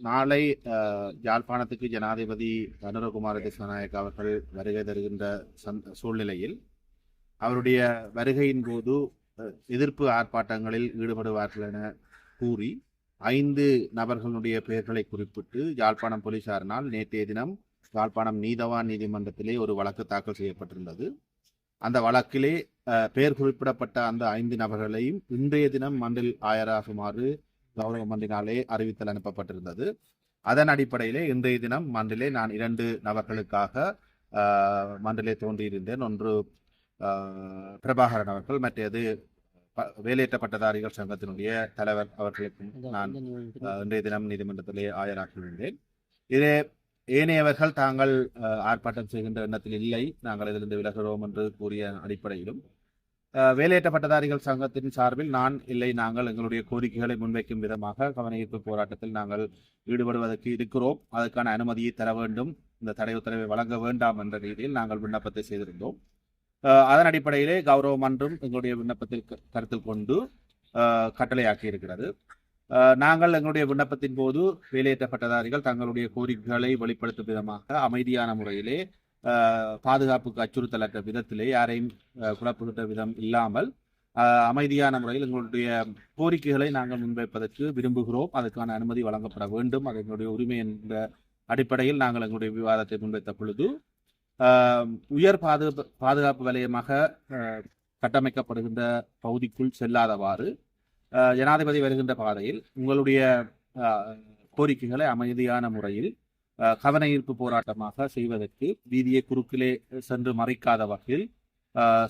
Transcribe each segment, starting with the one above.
நாளை யாழ்ப்பாணத்துக்கு ஜனாதிபதி அனுரகுமார திசாநாயக் அவர்கள் வருகை தருகின்ற சந் சூழ்நிலையில் அவருடைய வருகையின் போது எதிர்ப்பு ஆர்ப்பாட்டங்களில் ஈடுபடுவார்கள் என கூறி ஐந்து நபர்களுடைய பெயர்களை குறிப்பிட்டு யாழ்ப்பாணம் போலீசாரினால் நேற்றைய தினம் யாழ்ப்பாணம் நீதவான் நீதிமன்றத்திலே ஒரு வழக்கு தாக்கல் செய்யப்பட்டிருந்தது. அந்த வழக்கிலே பெயர் குறிப்பிடப்பட்ட அந்த ஐந்து நபர்களையும் இன்றைய தினம் மண்டில் ஆயராகுமாறு கௌரவ மன்றினாலே அறிவித்தல் அனுப்பப்பட்டிருந்தது. அதன் அடிப்படையிலே இன்றைய தினம் மண்டிலே நான் இரண்டு நபர்களுக்காக மண்டிலே தோன்றியிருந்தேன். ஒன்று பிரபாகரன் அவர்கள் மற்றது ப- வேலையற்ற பட்டதாரிகள் சங்கத்தினுடைய தலைவர் அவர்களுக்கும் நான் இன்றைய தினம் நீதிமன்றத்திலே ஆஜராகியிருந்தேன் இதே ஏனையவர்கள் தாங்கள் ஆர்ப்பாட்டம் செய்கின்ற எண்ணத்தில் இல்லை. நாங்கள் இதிலிருந்து விலகுகிறோம் என்று கூறிய அடிப்படையிலும் வேலையேற்றப்பட்டதாரிகள் பட்டதாரிகள் சங்கத்தின் சார்பில் நான் இல்லை நாங்கள் எங்களுடைய கோரிக்கைகளை முன்வைக்கும் விதமாக கவனஈர்ப்பு போராட்டத்தில் நாங்கள் ஈடுபடுவதற்கு இருக்கிறோம். அதற்கான அனுமதியை தர வேண்டும். இந்த தடை உத்தரவை வழங்க வேண்டாம் என்ற ரீதியில் நாங்கள் விண்ணப்பத்தை செய்திருந்தோம். அதன் அடிப்படையிலே கௌரவம் அன்றும் எங்களுடைய விண்ணப்பத்தில் க- கருத்தில் கொண்டு கட்டளையாக்கி இருக்கிறது நாங்கள் எங்களுடைய விண்ணப்பத்தின் போது வேலையேற்றப்பட்டதாரிகள் தங்களுடைய கோரிக்கைகளை வெளிப்படுத்தும் விதமாக அமைதியான முறையிலே பாதுகாப்புக்கு அச்சுறுத்தலற்ற விதத்திலே யாரையும் குழப்புகின்ற விதம் இல்லாமல் அமைதியான முறையில் எங்களுடைய கோரிக்கைகளை நாங்கள் முன்வைப்பதற்கு விரும்புகிறோம். அதுக்கான அனுமதி வழங்கப்பட வேண்டும். அது எங்களுடைய உரிமை என்ற அடிப்படையில் நாங்கள் எங்களுடைய விவாதத்தை முன்வைத்த பொழுது உயர் பாதுகாப்பு பாதுகாப்பு வலயமாக கட்டமைக்கப்படுகின்ற பகுதிக்குள் செல்லாதவாறு ஜனாதிபதி வருகின்ற பாதையில் உங்களுடைய கோரிக்கைகளை அமைதியான முறையில் கவன ஈர்ப்பு போராட்டமாக செய்வதற்கு வீதியை குறுக்கிலே சென்று மறைக்காத வகையில்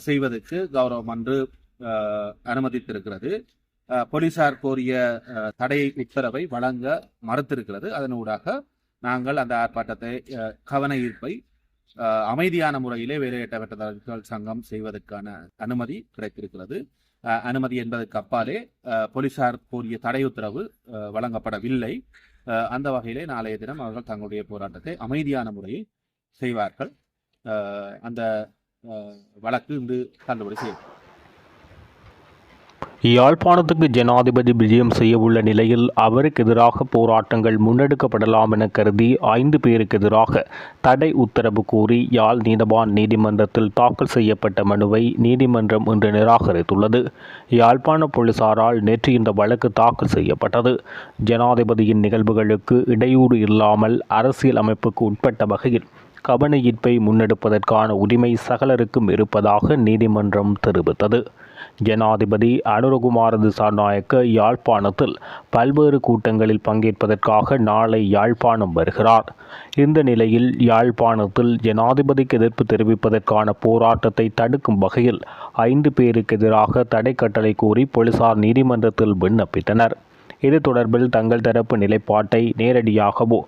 செய்வதற்கு கௌரவம் அன்று அனுமதித்திருக்கிறது. போலீசார் கோரிய தடை உத்தரவை வழங்க மறுத்திருக்கிறது. அதனூடாக நாங்கள் அந்த ஆர்ப்பாட்டத்தை கவன ஈர்ப்பை அமைதியான முறையிலே வேலையற்றவர்கள் சங்கம் செய்வதற்கான அனுமதி கிடைத்திருக்கிறது. அனுமதி என்பதற்கு அப்பாலே போலீசார் கோரிய தடை உத்தரவு வழங்கப்படவில்லை. அந்த வகையிலே நாளைய தினம் அவர்கள் தங்களுடைய போராட்டத்தை அமைதியான முறையில் செய்வார்கள். அஹ், அந்த அஹ், வழக்கு இன்று தள்ளுபடி செய்யப்படும் யாழ்ப்பாணத்துக்கு ஜனாதிபதி விஜயம் செய்யவுள்ள நிலையில் அவருக்கு எதிராக போராட்டங்கள் முன்னெடுக்கப்படலாம் என கருதி ஐந்து பேருக்கு எதிராக தடை உத்தரவு கூறி யாழ் நீதவான் நீதிமன்றத்தில் தாக்கல் செய்யப்பட்ட மனுவை நீதிமன்றம் இன்று நிராகரித்துள்ளது. யாழ்ப்பாண போலீசாரால் நேற்று இந்த வழக்கு தாக்கல் செய்யப்பட்டது. ஜனாதிபதியின் நிகழ்வுகளுக்கு இடையூறு இல்லாமல் அரசியல் அமைப்புக்கு உட்பட்ட வகையில் கவன ஈர்ப்பை முன்னெடுப்பதற்கான உரிமை சகலருக்கும் இருப்பதாக நீதிமன்றம் தெரிவித்தது. ஜனாதிபதி அனுரகுமார் திசாநாயக்க யாழ்ப்பாணத்தில் பல்வேறு கூட்டங்களில் பங்கேற்பதற்காக நாளை யாழ்ப்பாணம் வருகிறார். இந்த நிலையில் யாழ்ப்பாணத்தில் ஜனாதிபதிக்கு எதிர்ப்பு தெரிவிப்பதற்கான போராட்டத்தை தடுக்கும் வகையில் ஐந்து பேருக்கு எதிராக தடை கட்டளை கூறி போலீசார் நீதிமன்றத்தில் விண்ணப்பித்தனர். இது தொடர்பில் தங்கள் தரப்பு நிலைப்பாட்டை நேரடியாகவோ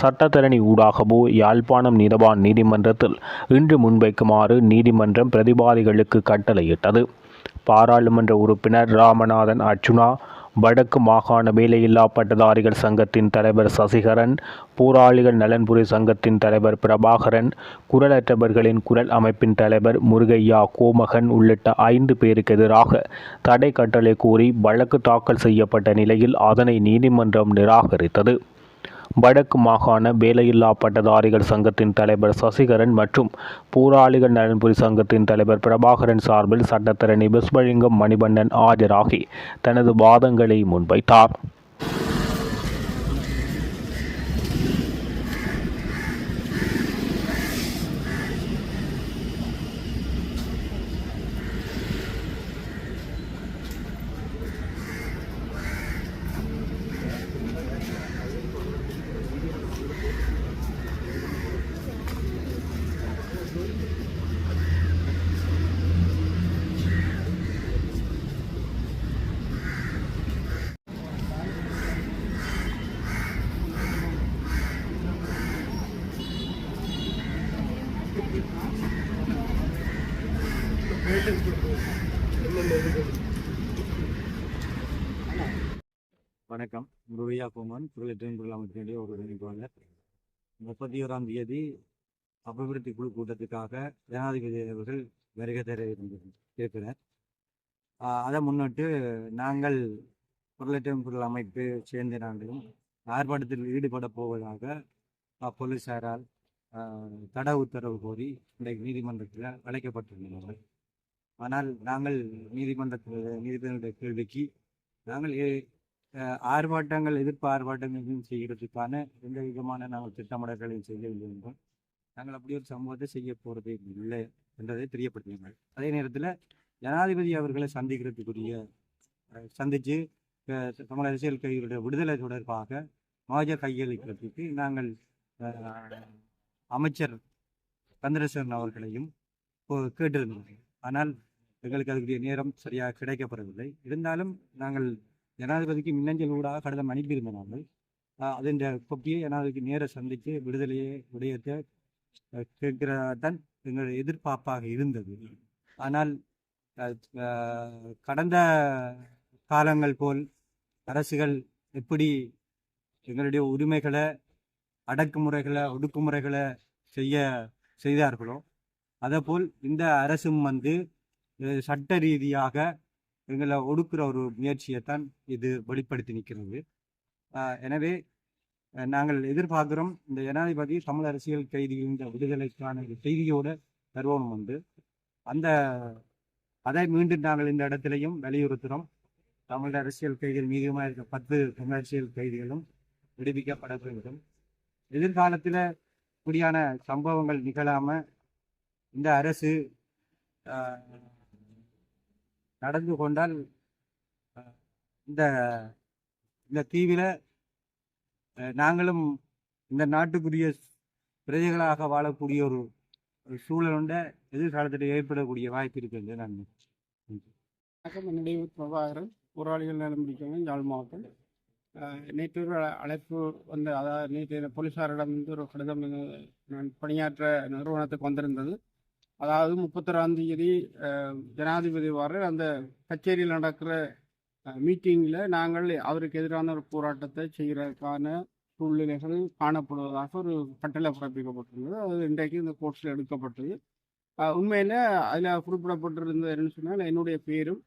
சட்டத்தரணி ஊடாகவோ யாழ்ப்பாணம் நீதவான் நீதிமன்றத்தில் இன்று முன்வைக்குமாறு நீதிமன்றம் பிரதிவாதிகளுக்கு கட்டளையிட்டது. பாராளுமன்ற உறுப்பினர் ராமநாதன் அர்ச்சுனா வடக்கு மாகாண வேலையில்லா பட்டதாரிகள் சங்கத்தின் தலைவர் சசிகரன் போராளிகள் நலன்புரி சங்கத்தின் தலைவர் பிரபாகரன் குரலற்றவர்களின் குரல் அமைப்பின் தலைவர் முருகையா கோமகன் உள்ளிட்ட ஐந்து பேருக்கு எதிராக தடை கட்டளை கூறி வழக்கு தாக்கல் செய்யப்பட்ட நிலையில் அதனை நீதிமன்றம் நிராகரித்தது. வடக்கு மாகாண வேலையில்லா பட்டதாரிகள் சங்கத்தின் தலைவர் சசிகரன் மற்றும் போராளிகள் நலன்புரி சங்கத்தின் தலைவர் பிரபாகரன் சார்பில் சட்டத்தரணி விஸ்வலிங்கம் மணிவண்ணன் ஆஜராகி தனது வாதங்களை முன்வைத்தார். வணக்கம். முருகையா கோமன் குரலற்றையும் குரல் அமைப்பினுடைய ஒரு இணைப்பாளர் முப்பத்தி ஓராம் தேதி அபிவிருத்தி குழு கூட்டத்துக்காக ஜனாதிபதி அவர்கள் வருகை தர இருக்கிறார். அதை முன்னிட்டு நாங்கள் குரலற்றையும் பொருள் அமைப்பு சேர்ந்த நாங்களும் ஆர்ப்பாட்டத்தில் ஈடுபட போவதாக அஹ், போலீசாரால் தட உத்தரவு கோரி இன்றைக்கு நீதிமன்றத்தில் அழைக்கப்பட்டிருந்தனர் ஆனால் நாங்கள் நீதிமன்ற நீதிபதிகளுடைய கேள்விக்கு நாங்கள் ஆர்ப்பாட்டங்கள் எதிர்ப்பு ஆர்ப்பாட்டங்கள் செய்கிறதுக்கான எந்த விதமான நாங்கள் திட்டமிடல்களையும் செய்யவில்லை என்றும் நாங்கள் அப்படி ஒரு சம்பவத்தை செய்ய போறது இல்லை என்றதை தெரியப்படுத்தினார்கள் அதே நேரத்தில் ஜனாதிபதி அவர்களை சந்திக்கிறதுக்குரிய சந்தித்து சந்திச்சு தமிழ் அரசியல் கைகளுடைய விடுதலை தொடர்பாக மாஜர் கையளிக்கிறதுக்கு நாங்கள் அமைச்சர் சந்திரசேகரன் அவர்களையும் கேட்டிருந்தோம். ஆனால் எங்களுக்கு அதுக்குரிய நேரம் சரியாக கிடைக்கப்படவில்லை இருந்தாலும் நாங்கள் ஜனாதிபதிக்கு மின்னஞ்சல் ஊடாக கடிதம் அனுப்பியிருந்த நாங்கள் அதன் கொப்பியை ஜனாதிபதிக்கு நேர சந்தித்து விடுதலையை விடயத்தை கேட்கிறதா கேட்கிறதான் எங்களுடைய எதிர்பார்ப்பாக இருந்தது. ஆனால் கடந்த காலங்கள் போல் அரசுகள் எப்படி எங்களுடைய உரிமைகளை அடக்குமுறைகளை ஒடுக்குமுறைகளை செய்ய செய்தார்களோ அதேபோல் இந்த அரசும் வந்து சட்ட ரீதியாக எங்களை ஒடுக்குற ஒரு முயற்சியை தான் இது வெளிப்படுத்தி நிற்கிறது. எனவே நாங்கள் எதிர்பார்க்கிறோம் இந்த ஜனாதிபதி தமிழ் அரசியல் கைதிகளின் இந்த விடுதலைக்கான ஒரு செய்தியோட தருவம் உண்டு அந்த அதை மீண்டும் நாங்கள் இந்த இடத்திலையும் வலியுறுத்துகிறோம் தமிழ் அரசியல் கைதிகள் மீதுமாக இருக்க பத்து தமிழ் அரசியல் கைதிகளும் விடுவிக்கப்பட வேண்டும். எதிர்காலத்தில் இப்படியான சம்பவங்கள் நிகழாமல் இந்த அரசு நடந்து கொண்டால் இந்த இந்த தீவிர நாங்களும் இந்த நாட்டுக்குரிய பிரஜைகளாக வாழக்கூடிய ஒரு சூழல் உண்ட எதிர்காலத்தில் ஏற்படக்கூடிய வாய்ப்பு இருக்கிறது. நான் வணக்கம். என்னுடைய பிரபாகரன். போராளிகள் நலம் பிடிக்கவும் யாழ் மாவட்டம். நேற்று ஒரு அழைப்பு வந்து அதாவது நேற்று போலீஸாரிடம் வந்து ஒரு கடிதம் நான் பணியாற்ற நிறுவனத்துக்கு வந்திருந்தது. அதாவது முப்பத்தொறாம் தேதி ஜனாதிபதி வர அந்த கச்சேரியில் நடக்கிற மீட்டிங்கில் நாங்கள் அவருக்கு எதிரான ஒரு போராட்டத்தை செய்கிறதுக்கான சூழ்நிலைகள் காணப்படுவதாக ஒரு கட்டளை பிறப்பிக்கப்பட்டிருந்தது. அது இன்றைக்கு இந்த கோர்ஸில் எடுக்கப்பட்டது. உண்மையில் அதில் குறிப்பிடப்பட்டிருந்தது என்னன்னு சொன்னால் என்னுடைய பேரும்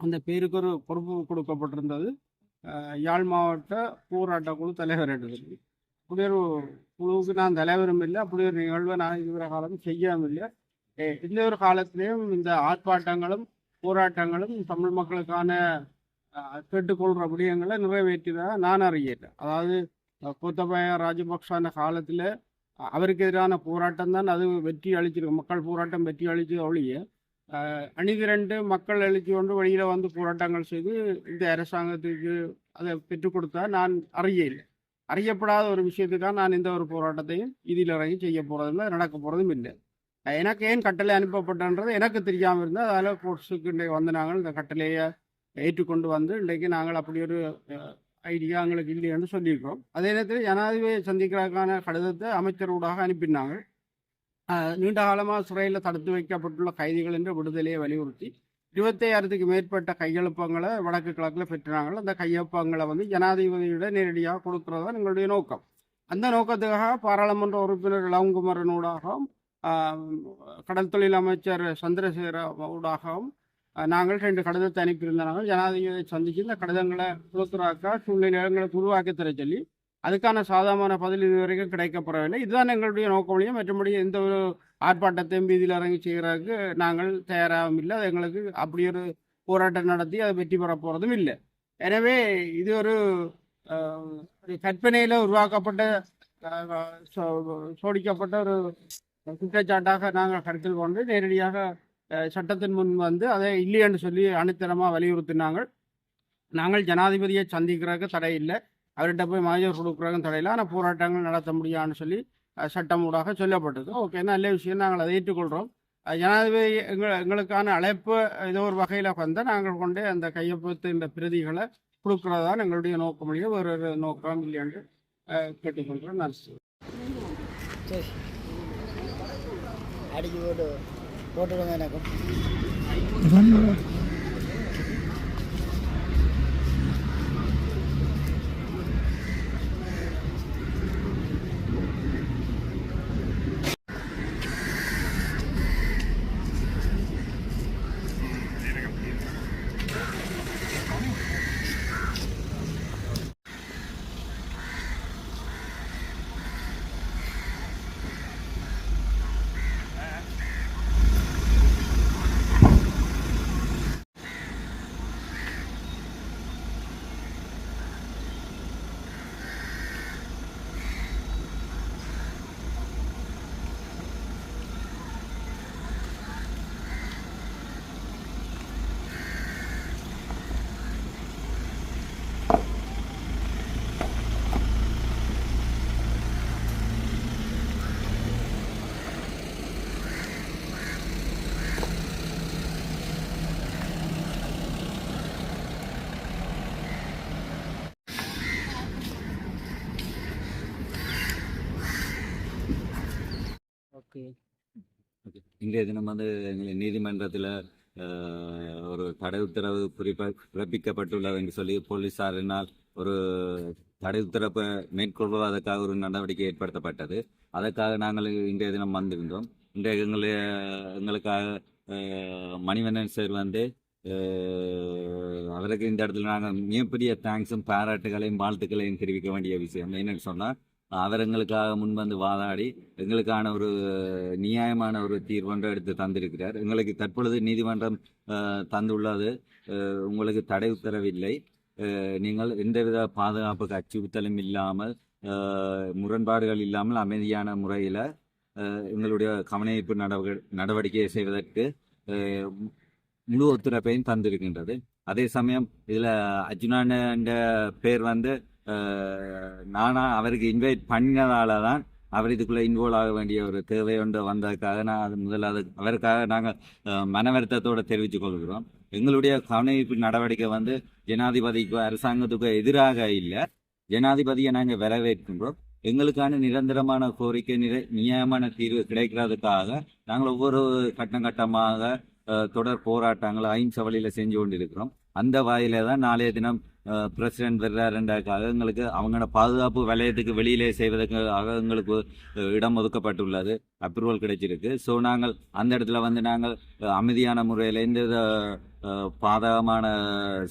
அந்த பேருக்கு ஒரு பொறுப்பு கொடுக்கப்பட்டிருந்தது. யாழ் மாவட்ட போராட்ட குழு தலைவர் எடுத்தது அப்படி ஒரு குழுவுக்கு நான் தலைவரும் இல்லை. அப்படி ஒரு நிகழ்வை நான் இதுவரை காலம் செய்யாமல் இல்லை. இந்த ஒரு காலத்திலையும் இந்த ஆர்ப்பாட்டங்களும் போராட்டங்களும் தமிழ் மக்களுக்கான கேட்டுக்கொள்கிற விடயங்களை நிறைவேற்றியதாக நான் அறிகிறேன் அதாவது அஹ், கோத்தபய ராஜபக்சான காலத்தில் அவருக்கு எதிரான போராட்டம் தான் அது வெற்றி அளிச்சிருக்கு. மக்கள் போராட்டம் வெற்றி அளிச்சது ஒழிய அணிதிரண்டு மக்கள் எழுச்சி கொண்டு வெளியில் வந்து போராட்டங்கள் செய்து இந்த அரசாங்கத்துக்கு அதை பெற்றுக் கொடுத்தா நான் அறியல. அறியப்படாத ஒரு விஷயத்துக்காக நான் இந்த ஒரு போராட்டத்தையும் இதில் இறங்கி செய்ய போகிறதில்லை நடக்க போகிறதும் இல்லை. எனக்கு ஏன் கட்டளை அனுப்பப்பட்டன்றது எனக்கு தெரியாமல் இருந்தால் அதில் கோர்ட்ஸுக்கு இன்றைக்கு வந்து நாங்கள் இந்த கட்டளையை ஏற்றுக்கொண்டு வந்து இன்றைக்கு நாங்கள் அப்படி ஒரு ஐடியா எங்களுக்கு இல்லைன்னு சொல்லியிருக்கிறோம். அதே நேரத்தில் ஜனாதிபதியை சந்திக்கிறதுக்கான கடிதத்தை அமைச்சர் ஊடாக அனுப்பினாங்க நீண்ட காலமாக சிறையில் தடுத்து வைக்கப்பட்டுள்ள கைதிகள் என்ற விடுதலையை வலியுறுத்தி இருபத்தையாயிரத்துக்கு மேற்பட்ட கையெழுப்பங்களை வடக்கு கிழக்கில் பெற்றாங்க அந்த கையொப்பங்களை வந்து ஜனாதிபதியிடம் நேரடியாக கொடுக்கறது தான் எங்களுடைய நோக்கம். அந்த நோக்கத்துக்காக பாராளுமன்ற உறுப்பினர் இளங்குமரனூடாகவும் கடல் தொழில் அமைச்சர் சந்திரசேகர ஊடாகவும் நாங்கள் ரெண்டு கடிதத்தை அனுப்பியிருந்தாங்க ஜனாதிபதியை சந்தித்து இந்த கடிதங்களை கொடுக்குறாக்கா சூழ்நிலைகளை உருவாக்கி தர சொல்லி அதுக்கான சாதகமான பதில் இதுவரைக்கும் கிடைக்கப்படவில்லை இதுதான் எங்களுடைய நோக்கமொழியும் மற்றபடி எந்த ஒரு ஆர்ப்பாட்டத்தையும் வீதியில் இறங்கி செய்கிறதுக்கு நாங்கள் தயாராகவும் இல்லை. அது எங்களுக்கு அப்படி ஒரு போராட்டம் நடத்தி அதை வெற்றி பெற போகிறதும் இல்லை. எனவே இது ஒரு கற்பனையில் உருவாக்கப்பட்ட சோ- சோடிக்கப்பட்ட ஒரு குற்றச்சாட்டாக நாங்கள் கருத்தில் கொண்டு நேரடியாக சட்டத்தின் முன் வந்து அதை இல்லை என்று சொல்லி அனுத்தரமாக வலியுறுத்தினாங்க. நாங்கள் ஜனாதிபதியை சந்திக்கிறதுக்கு தடை இல்லை. அவர்கிட்ட போய் மாஜர் கொடுக்குறதுக்கும் தடையில்லை ஆனால் போராட்டங்கள் நடத்த முடியாதுன்னு சொல்லி சட்டம் ஊடாக சொல்லப்பட்டது. ஓகே நல்ல விஷயம். நாங்கள் அதை ஏற்றுக்கொள்கிறோம் ஜனாதிபதி எங்கள் எங்களுக்கான அழைப்பு ஏதோ ஒரு வகையில் வந்து நாங்கள் கொண்டு அந்த கையொப்பத்தின் பிரதிகளை கொடுக்குறதான் எங்களுடைய நோக்கமொழிய ஒரு ஒரு நோக்கம் இல்லையாண்டு என்று கேட்டுக்கொள்கிறோம் நான் சரி. அடிச்சு போட்டு போட்டுடுங்க எனக்கும் இன்றைய தினம் வந்து எங்களை நீதிமன்றத்தில் ஒரு தடை உத்தரவு குறிப்பாக பிறப்பிக்கப்பட்டுள்ளது என்று சொல்லி போலீசாரினால் ஒரு தடை உத்தரவை மேற்கொள்வதற்காக ஒரு நடவடிக்கை ஏற்படுத்தப்பட்டது. அதற்காக நாங்கள் இன்றைய தினம் வந்திருந்தோம். இன்றைய எங்களை எங்களுக்காக மணிவண்ணன் சார் வந்து அவருக்கு இந்த இடத்துல நாங்கள் மிகப்பெரிய தேங்க்ஸும் பாராட்டுகளையும் வாழ்த்துக்களையும் தெரிவிக்க வேண்டிய விஷயம். என்னன்னு சொன்னால் அவர் எங்களுக்காக முன்வந்து வாதாடி எங்களுக்கான ஒரு நியாயமான ஒரு தீர்வொன்றை எடுத்து தந்திருக்கிறார். எங்களுக்கு தற்பொழுது நீதிமன்றம் தந்துள்ளது. உங்களுக்கு தடை உத்தரவில்லை. நீங்கள் எந்தவித பாதுகாப்புக்கு அச்சுறுத்தலும் இல்லாமல் முரண்பாடுகள் இல்லாமல் அமைதியான முறையில் எங்களுடைய கவனஈர்ப்பு நடவடிக்கை நடவடிக்கையை செய்வதற்கு முழு ஒத்துழைப்பையும் தந்திருக்கின்றது. அதே சமயம் இதில் அர்ஜுனான என்ற பேர் வந்து நானாக அவருக்கு இன்வைட் பண்ணதால தான் அவர் இதுக்குள்ளே இன்வால்வ் ஆக வேண்டிய ஒரு தேவை ஒன்று வந்ததுக்காக நான் அது முதல்ல அது அவருக்காக நாங்கள் மன வருத்தத்தோடு தெரிவித்துக் கொள்கிறோம். எங்களுடைய கவனிப்பு நடவடிக்கை வந்து ஜனாதிபதிக்கு அரசாங்கத்துக்கு எதிராக இல்லை. ஜனாதிபதியை நாங்கள் வரவேற்கின்றோம். எங்களுக்கான நிரந்தரமான கோரிக்கை நிர நியாயமான தீர்வு கிடைக்கிறதுக்காக நாங்கள் ஒவ்வொரு கட்டம் கட்டமாக தொடர் போராட்டங்களை அஹிம்ச வழியில் செஞ்சு கொண்டிருக்கிறோம். அந்த வாயில தான் நாளைய தினம் பிரசிடென்ட் வர்றாருன்றதுக்காக எங்களுக்கு அவங்களோட பாதுகாப்பு வலயத்துக்கு வெளியிலே செய்வதற்காக எங்களுக்கு இடம் ஒதுக்கப்பட்டுள்ளது. அப்ரூவல் கிடைச்சிருக்கு. ஸோ நாங்கள் அந்த இடத்துல வந்து நாங்கள் அமைதியான முறையில் எந்த பாதகமான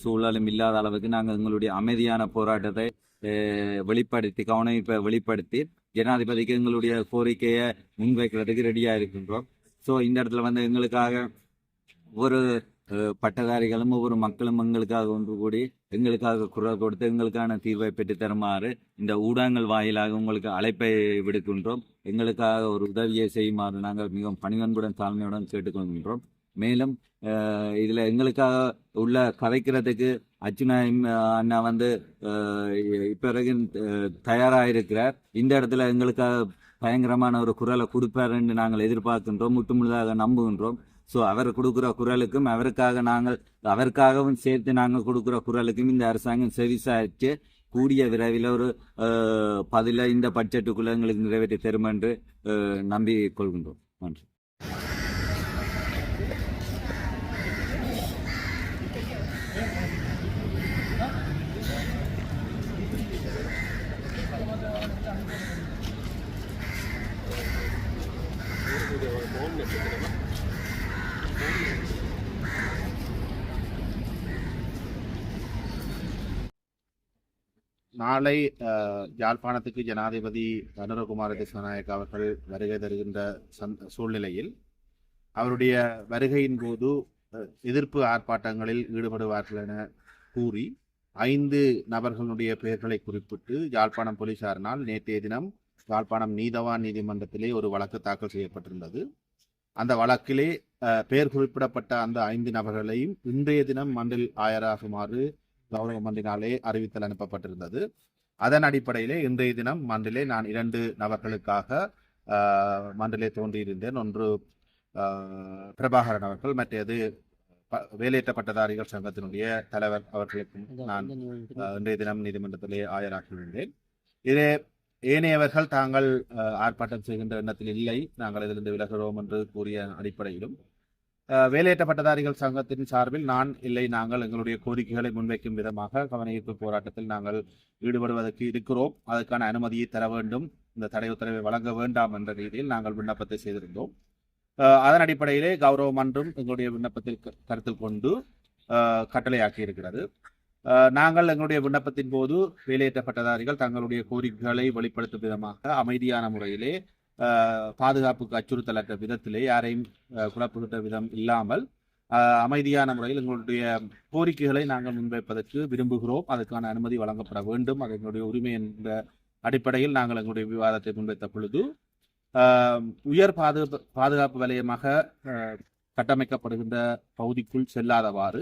சூழலும் இல்லாத அளவுக்கு நாங்கள் எங்களுடைய அமைதியான போராட்டத்தை வெளிப்படுத்தி கவனிப்பை வெளிப்படுத்தி ஜனாதிபதிக்கு எங்களுடைய கோரிக்கையை முன்வைக்கிறதுக்கு ரெடியாக இருக்கின்றோம். ஸோ இந்த இடத்துல வந்து எங்களுக்காக ஒரு பட்டதாரிகளும் ஒவ்வொரு மக்களும் எங்களுக்காக ஒன்று கூடி எங்களுக்காக குரல் கொடுத்து எங்களுக்கான தீர்வை பெற்றுத்தருமாறு இந்த ஊடகங்கள் வாயிலாக உங்களுக்கு அழைப்பை விடுக்கின்றோம். எங்களுக்காக ஒரு உதவியை செய்யுமாறு நாங்கள் மிகவும் பணிவன்புடன் தாழ்மையுடன் கேட்டுக்கொள்கின்றோம். மேலும் இதில் எங்களுக்காக உள்ள கதைக்கிறதுக்கு அர்ச்சுனா அண்ணா வந்து இப்போ தயாராக இருக்கிறார் இந்த இடத்துல எங்களுக்காக பயங்கரமான ஒரு குரலை கொடுப்பாருன்னு நாங்கள் எதிர்பார்க்கின்றோம். முற்றுமுழுதாக நம்புகின்றோம். ஸோ அவர் கொடுக்குற குரலுக்கும் அவருக்காக நாங்கள் அவருக்காகவும் சேர்த்து நாங்கள் கொடுக்குற குரலுக்கும் இந்த அரசாங்கம் செவிசாய்ச்சு கூடிய விரைவில் ஒரு பதில இந்த பட்ஜெட்டுக்குள்ள எங்களுக்கு நிறைவேற்றி தரும் என்று நம்பி கொள்கின்றோம். நன்றி. நாளை யாழ்ப்பாணத்துக்கு ஜனாதிபதி அனுரகுமார திசாநாயக் அவர்கள் வருகை தருகின்ற சந்த சூழ்நிலையில் அவருடைய வருகையின் போது எதிர்ப்பு ஆர்ப்பாட்டங்களில் ஈடுபடுவார்கள் என கூறி ஐந்து நபர்களுடைய பெயர்களை குறிப்பிட்டு யாழ்ப்பாணம் போலீசாரினால் நேற்றைய தினம் யாழ்ப்பாணம் நீதவான் நீதிமன்றத்திலே ஒரு வழக்கு தாக்கல் செய்யப்பட்டிருந்தது. அந்த வழக்கிலே பெயர் குறிப்பிடப்பட்ட அந்த ஐந்து நபர்களையும் இன்றைய தினம் மண்டில் ஆயராகுமாறு கௌரவ மன்றினாலே அறிவித்தல் அனுப்பப்பட்டிருந்தது. அதன் அடிப்படையிலே இன்றைய தினம் மண்டிலே நான் இரண்டு நபர்களுக்காக மண்டிலே தோன்றியிருந்தேன். ஒன்று பிரபாகரன் அவர்கள் மற்றது ப- வேலையற்ற பட்டதாரிகள் சங்கத்தினுடைய தலைவர் அவர்களுக்கும் நான் இன்றைய தினம் நீதிமன்றத்திலே ஆஜராகியிருந்தேன் இதிலே ஏனையவர்கள் தாங்கள் ஆர்ப்பாட்டம் செய்கின்ற எண்ணத்தில் இல்லை. நாங்கள் இதிலிருந்து விலகுகிறோம் என்று கூறிய அடிப்படையிலும் வேலையேற்றப்பட்டதாரிகள் வேலையற்ற பட்டதாரிகள் சங்கத்தின் சார்பில் நான் இல்லை நாங்கள் எங்களுடைய கோரிக்கைகளை முன்வைக்கும் விதமாக கவனஈர்ப்பு போராட்டத்தில் நாங்கள் ஈடுபடுவதற்கு இருக்கிறோம். அதற்கான அனுமதியை தர வேண்டும். இந்த தடை உத்தரவை வழங்க வேண்டாம் என்ற ரீதியில் நாங்கள் விண்ணப்பத்தை செய்திருந்தோம். அதன் அடிப்படையிலே கௌரவ மன்றம் எங்களுடைய விண்ணப்பத்தில் க- கருத்தில் கொண்டு கட்டளையாக்கி இருக்கிறது நாங்கள் எங்களுடைய விண்ணப்பத்தின் போது வேலையற்ற பட்டதாரிகள் தங்களுடைய கோரிக்கைகளை வெளிப்படுத்தும் விதமாக அமைதியான முறையிலே பாதுகாப்புக்கு அச்சுறுத்தலற்ற விதத்திலே யாரையும் குழப்புகின்ற விதம் இல்லாமல் அமைதியான முறையில் எங்களுடைய கோரிக்கைகளை நாங்கள் முன்வைப்பதற்கு விரும்புகிறோம். அதற்கான அனுமதி வழங்கப்பட வேண்டும். அது எங்களுடைய உரிமை என்ற அடிப்படையில் நாங்கள் எங்களுடைய விவாதத்தை முன்வைத்த பொழுது உயர் பாதுகாப்பு பாதுகாப்பு வலயமாக கட்டமைக்கப்படுகின்ற பகுதிக்குள் செல்லாதவாறு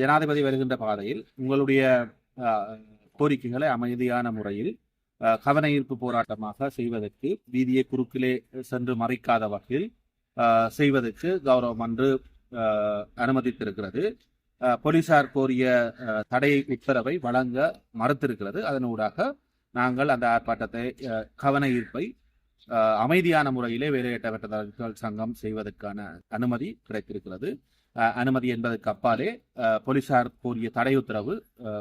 ஜனாதிபதி வருகின்ற பாதையில் உங்களுடைய கோரிக்கைகளை அமைதியான முறையில் கவன ஈர்ப்பு போராட்டமாக செய்வதற்கு வீதியை குறுக்கிலே சென்று மறைக்காத வகையில் செய்வதற்கு கௌரவம் அன்று அனுமதித்திருக்கிறது. போலீசார் கோரிய தடை உத்தரவை வழங்க மறுத்திருக்கிறது. அதனூடாக நாங்கள் அந்த ஆர்ப்பாட்டத்தை கவன ஈர்ப்பை அமைதியான முறையிலே வேலையற்றவர்கள் சங்கம் செய்வதற்கான அனுமதி கிடைத்திருக்கிறது. அனுமதி என்பதற்கு அப்பாலே போலீசார் கோரிய தடை உத்தரவு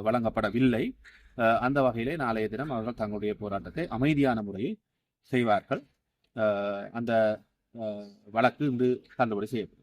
வழங்கப்படவில்லை. அந்த வகையிலே நாளைய தினம் அவர்கள் தங்களுடைய போராட்டத்தை அமைதியான முறையில் செய்வார்கள். அந்த வழக்கு இன்று தள்ளுபடி செய்யப்படும்.